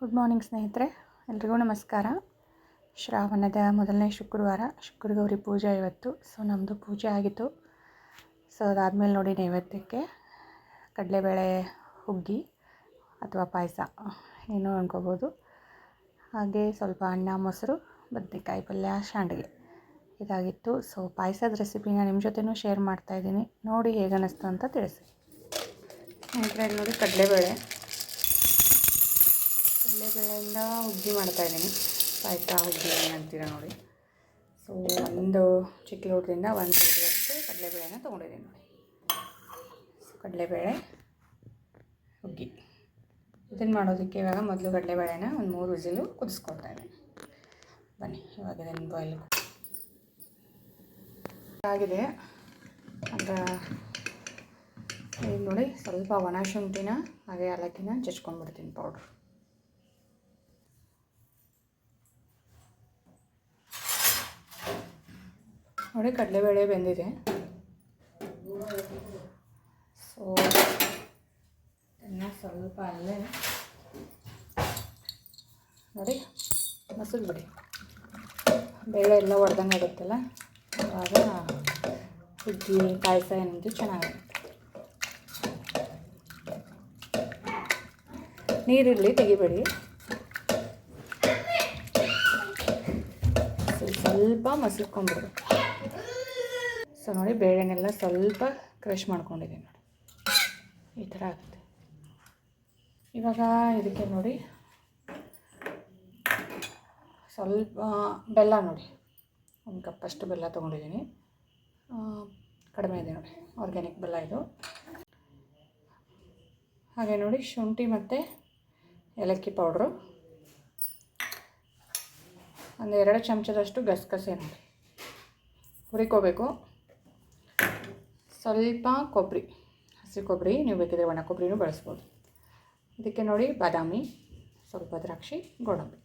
Good morning ಸ್ನೇಹಿತರೆ. ಎಲ್ರಿಗೂ ನಮಸ್ಕಾರ. ಶ್ರಾವಣದ ಮೊದಲನೇ ಶುಕ್ರವಾರ, ಶುಕ್ರಗೌರಿ ಪೂಜೆ ಇವತ್ತು. ಸೊ ನಮ್ಮದು ಪೂಜೆ ಆಗಿತ್ತು. ಸೊ ಅದಾದಮೇಲೆ ನೋಡಿ ನೈವೇದ್ಯಕ್ಕೆ ಕಡಲೆಬೇಳೆ ಹುಗ್ಗಿ ಅಥವಾ ಪಾಯಸ ಏನೋ ಅನ್ಕೋಬೋದು. ಹಾಗೆ ಸ್ವಲ್ಪ ಅನ್ನ, ಮೊಸರು, ಬದನೆಕಾಯಿ ಪಲ್ಯ, ಶಾಂಡಿಗೆ ಇದಾಗಿತ್ತು. ಸೊ ಪಾಯಸದ ರೆಸಿಪಿನ ನಿಮ್ಮ ಜೊತೆನೂ ಶೇರ್ ಮಾಡ್ತಾಯಿದ್ದೀನಿ ನೋಡಿ ಹೇಗೆ ಅನ್ನಿಸ್ತು ಅಂತ ತಿಳಿಸಿ. ನೋಡಿ ಕಡಲೆಬೇಳೆ. ಕಡಲೆಬೇಳೆಯಿಂದ ಹುಗ್ಗಿ ಮಾಡ್ತಾಯಿದ್ದೀನಿ ಪಾಯಸ, ಹುಗ್ಗಿ ಅಂತೀರ ನೋಡಿ. ಸೊ ಒಂದು ಚಿಕ್ಕ ಲೋಟದಿಂದ ಒಂದು ಲೋಟದಷ್ಟು ಕಡಲೆಬೇಳೆನ ತೊಗೊಂಡಿದ್ದೀನಿ ನೋಡಿ. ಸೊ ಕಡಲೆಬೇಳೆ, ಹುಗ್ಗಿ. ಇದನ್ನು ಮಾಡೋದಕ್ಕೆ ಇವಾಗ ಮೊದಲು ಕಡಲೆಬೇಳೆನ ಒಂದು ಮೂರು ವಿಸಿಲು ಕುದಿಸ್ಕೊಳ್ತಾ ಇದ್ದೀನಿ. ಬನ್ನಿ, ಇವಾಗ ಇದನ್ನು ಬಾಯ್ಲ್ ಆಗಿದೆ. ಅಂತ ನೋಡಿ ಸ್ವಲ್ಪ ಒಣ ಶುಂಠಿನ, ಹಾಗೆ ಏಲಕ್ಕಿನ ಜಚ್ಕೊಂಡ್ಬಿಡ್ತೀನಿ ಪೌಡ್ರ್ ನೋಡಿ ಕಡಲೆಬೇಳೆ ಬೆಂದಿದೆ. ಸೊ ಇನ್ನು ಸ್ವಲ್ಪ ಅಲ್ಲೇ ನೋಡಿ ಮೊಸರು ಬಿಡಿ. ಬೇಳೆ ಎಲ್ಲ ಒಡೆದಂಗೆ ಆಗುತ್ತಲ್ಲ ಆವಾಗ ಹುಗ್ಗಿ ಪಾಯಸ ಏನಂತೂ ಚೆನ್ನಾಗಿರುತ್ತೆ. ನೀರಿರಲಿ, ತೆಗಿಬೇಡಿ. ಸ್ವಲ್ಪ ಮಸಿಕೊಂಡ್ಬಿಡೋದು ಸೊ ನೋಡಿ ಬೇಳೆನೆಲ್ಲ ಸ್ವಲ್ಪ ಕ್ರಶ್ ಮಾಡ್ಕೊಂಡಿದ್ದೀನಿ ನೋಡಿ. ಈ ಥರ ಆಗುತ್ತೆ. ಇವಾಗ ಇದಕ್ಕೆ ನೋಡಿ, ಸ್ವಲ್ಪ ಬೆಲ್ಲ ನೋಡಿ. ಒಂದು ಕಪ್ಪಷ್ಟು ಬೆಲ್ಲ ತೊಗೊಂಡಿದ್ದೀನಿ. ಕಡಿಮೆ ಇದೆ ನೋಡಿ ಆರ್ಗ್ಯಾನಿಕ್ ಬೆಲ್ಲ ಇದು. ಹಾಗೆ ನೋಡಿ, ಶುಂಠಿ ಮತ್ತು ಏಲಕ್ಕಿ ಪೌಡ್ರು ಒಂದು ಎರಡು ಚಮಚದಷ್ಟು ಗಸಗಸೆ ಹುರಿಕೋಬೇಕು. ಸ್ವಲ್ಪ ಕೊಬ್ಬರಿ ಹಸಿ ಕೊಬ್ಬರಿ, ನೀವು ಬೇಕಿದ್ರೆ ಒಣ ಕೊಬ್ಬರಿನೂ ಬಳಸ್ಬೋದು. ಇದಕ್ಕೆ ನೋಡಿ ಬಾದಾಮಿ, ಸ್ವಲ್ಪ ದ್ರಾಕ್ಷಿ, ಗೋಡಂಬಿ.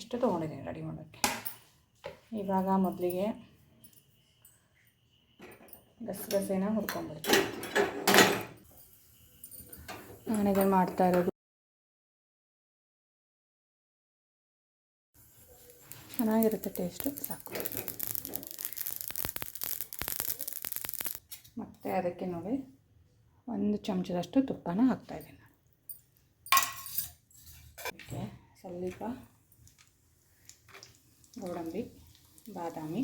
ಇಷ್ಟು ತೊಗೊಂಡಿದ್ದೀನಿ ರೆಡಿ ಮಾಡೋಕ್ಕೆ. ಇವಾಗ ಮೊದಲಿಗೆ ಗಸಗಸೆನ ಹುರ್ಕೊಂಡ್ಬಿಡ್ತೀನಿ. ನಾನಿದೆ ಮಾಡ್ತಾ ಇರೋದು ಚೆನ್ನಾಗಿರುತ್ತೆ ಟೇಸ್ಟು, ಸಾಕು. ಮತ್ತು ಅದಕ್ಕೆ ನೋಡಿ, ಒಂದು ಚಮಚದಷ್ಟು ತುಪ್ಪನ ಹಾಕ್ತಾಯಿದ್ದೀನಿ ಅದಕ್ಕೆ ಸ್ವಲ್ಪ ಗೋಡಂಬಿ, ಬಾದಾಮಿ.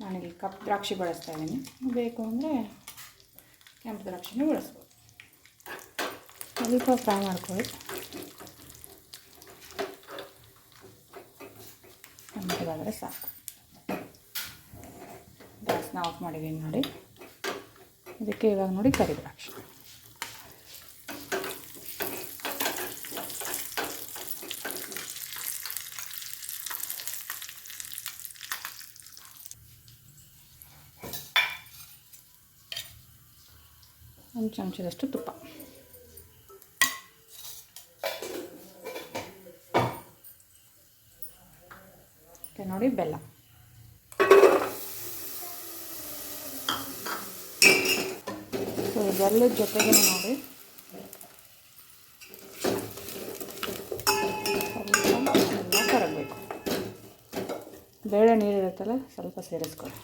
ನಾನಿಲ್ಲಿ ಕಪ್ ದ್ರಾಕ್ಷಿ ಬಳಸ್ತಾ ಇದ್ದೀನಿ ಬೇಕು ಅಂದರೆ ಕೆಂಪು ದ್ರಾಕ್ಷಿನೂ ಬಳಸ್ಬೋದು. ಸ್ವಲ್ಪ ಫ್ರೈ ಮಾಡ್ಕೊಳ್ಳಿ. ಕೆಂಪಗಾದರೆ ಸಾಕು. ಗ್ಯಾಸ್ನ ಆಫ್ ಮಾಡಿದ್ದೀನಿ ನೋಡಿ. ಇದಕ್ಕೆ ಇವಾಗ ನೋಡಿ ಕರಿದ್ರಾಕ್ಷಿ ಒಂದು ಚಮಚದಷ್ಟು ತುಪ್ಪ. ನೋಡಿ ಬೆಲ್ಲ. ಸೊ ಬೆಲ್ಲದ ಜೊತೆಗೆ ನೋಡಿ. ಕರಗಬೇಕು. ಬೇಳೆ ನೀರಿರುತ್ತಲ್ಲ ಸ್ವಲ್ಪ ಸೇರಿಸ್ಕೊಳ್ಳಿ.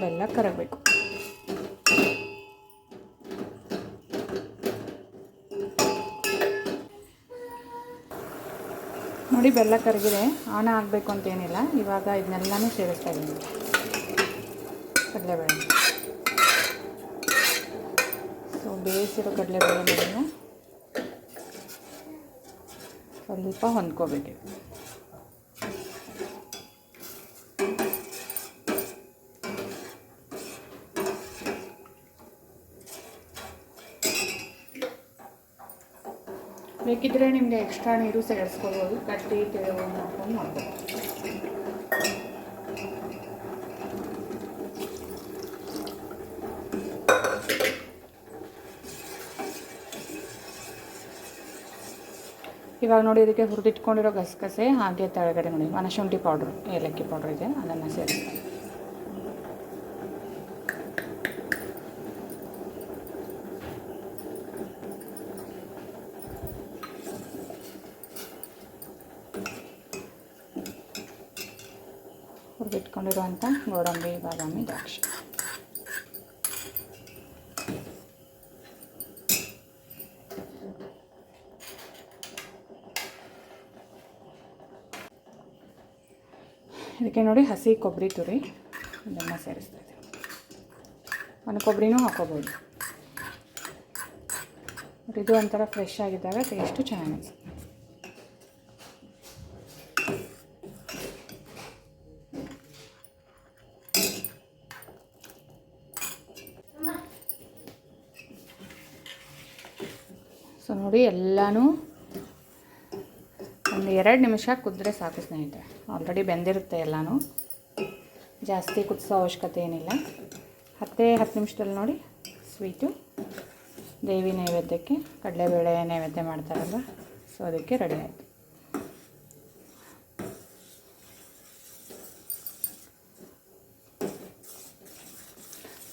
ಬೆಲ್ಲ ಕರಗಬೇಕು. ನೋಡಿ ಬೆಲ್ಲ ಕರಗಿದೆ. ಆನ ಆಗಬೇಕು ಅಂತೇನಿಲ್ಲ ಇವಾಗ ಇದನ್ನೆಲ್ಲನೂ ಸೇರಿಸ್ತಾ ಇದ್ದೀನಿ ಕಡಲೆಬೇಳೆ. ಸೊ ಬೇಯಿಸಿರೋ ಕಡಲೆಬೇಳೆ ಸ್ವಲ್ಪ ಹೊಂದ್ಕೋಬೇಕು. ಬೇಕಿದ್ದರೆ ನಿಮಗೆ ಎಕ್ಸ್ಟ್ರಾ ನೀರು ಸೇರಿಸ್ಕೋಬೋದು. ಕಟ್ಟಿ ತೆಳು ಮಾಡ್ಕೊಂಡು ಮಾಡ್ಬೋದು. ಇವಾಗ ನೋಡಿ ಇದಕ್ಕೆ ಹುರಿದಿಟ್ಕೊಂಡಿರೋ ಗಸಗಸೆ, ಹಾಗೆ ತೆಳಗಡೆ ನೋಡಿ ಒಣಶುಂಠಿ ಪೌಡ್ರು ಏಲಕ್ಕಿ ಪೌಡ್ರ್ ಇದೆ, ಅದನ್ನು ಸೇರಿಸ್ತಾರೆ ಹುರಿದಿಟ್ಕೊಂಡಿರುವಂಥ ಗೋಡಂಬಿ, ಬಾದಾಮಿ, ದ್ರಾಕ್ಷಿ. ಇದಕ್ಕೆ ನೋಡಿ ಹಸಿ ಕೊಬ್ಬರಿ ತುರಿ, ಇದನ್ನು ಸೇರಿಸ್ತಾ ಇದ್ದೀವಿ ಒಂದು ಕೊಬ್ಬರಿನೂ ಹಾಕೋಬೋದು. ಇದು ಒಂಥರ ಫ್ರೆಶ್ ಆಗಿದ್ದಾಗ ಟೇಸ್ಟು ಚೆನ್ನಾಗಿ ಅನ್ಸುತ್ತೆ. ಸೊ ನೋಡಿ, ಎಲ್ಲನೂ ಒಂದು ಎರಡು ನಿಮಿಷ ಕುದ್ರೆ ಸಾಕು ಸ್ನೇಹಿತರೆ. ಆಲ್ರೆಡಿ ಬೆಂದಿರುತ್ತೆ ಎಲ್ಲನೂ. ಜಾಸ್ತಿ ಕುದಿಸೋ ಅವಶ್ಯಕತೆ ಏನಿಲ್ಲ. ಹತ್ತೇ ಹತ್ತು ನಿಮಿಷದಲ್ಲಿ ನೋಡಿ, ಸ್ವೀಟು. ದೇವಿ ನೈವೇದ್ಯಕ್ಕೆ ಕಡಲೆಬೇಳೆ ನೈವೇದ್ಯ ಮಾಡ್ತಾರಲ್ಲ ಸೊ ಅದಕ್ಕೆ ರೆಡಿ ಆಯಿತು.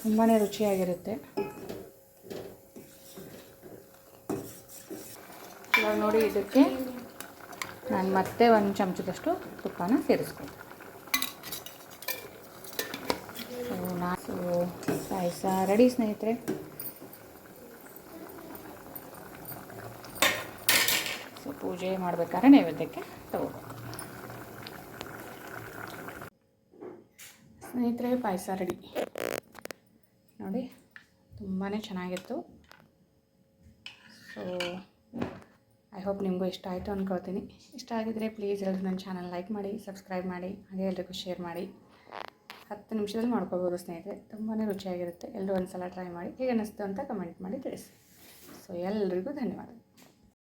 ತುಂಬಾ ರುಚಿಯಾಗಿರುತ್ತೆ ಇವಾಗ ನೋಡಿ ಇದಕ್ಕೆ ನಾನು ಮತ್ತೆ ಒಂದು ಚಮಚದಷ್ಟು ತುಪ್ಪನ ಸೇರಿಸ್ತೀನಿ. ಸೊ ನಾ ಸೊ, ಪಾಯಸ ರೆಡಿ ಸ್ನೇಹಿತರೆ. ಸೊ ಪೂಜೆ ಮಾಡಬೇಕಾದ್ರೆ ನೈವೇದ್ಯಕ್ಕೆ ತಗೋಬೇಕು. ಸ್ನೇಹಿತರೆ, ಪಾಯಸ ರೆಡಿ ನೋಡಿ ತುಂಬಾ ಚೆನ್ನಾಗಿತ್ತು. ಸೊ ಐ ಹೋಪ್ ನಿಮಗೂ ಇಷ್ಟ ಆಯಿತು ಅಂದ್ಕೊಳ್ತೀನಿ ಇಷ್ಟ ಆಗಿದ್ದರೆ ಪ್ಲೀಸ್ ಎಲ್ಲರೂ ನನ್ನ ಚಾನಲ್ ಲೈಕ್ ಮಾಡಿ ಸಬ್ಸ್ಕ್ರೈಬ್ ಮಾಡಿ, ಹಾಗೆ ಎಲ್ರಿಗೂ ಶೇರ್ ಮಾಡಿ. ಹತ್ತು ನಿಮಿಷದಲ್ಲಿ ಮಾಡ್ಕೋಬೋದು ಸ್ನೇಹಿತರೆ. ತುಂಬಾ ರುಚಿಯಾಗಿರುತ್ತೆ. ಎಲ್ಲರೂ ಒಂದು ಸಲ ಟ್ರೈ ಮಾಡಿ. ಹೇಗೆ ಅನ್ನಿಸ್ತು ಅಂತ ಕಮೆಂಟ್ ಮಾಡಿ ತಿಳಿಸಿ. ಸೊ ಎಲ್ರಿಗೂ ಧನ್ಯವಾದ.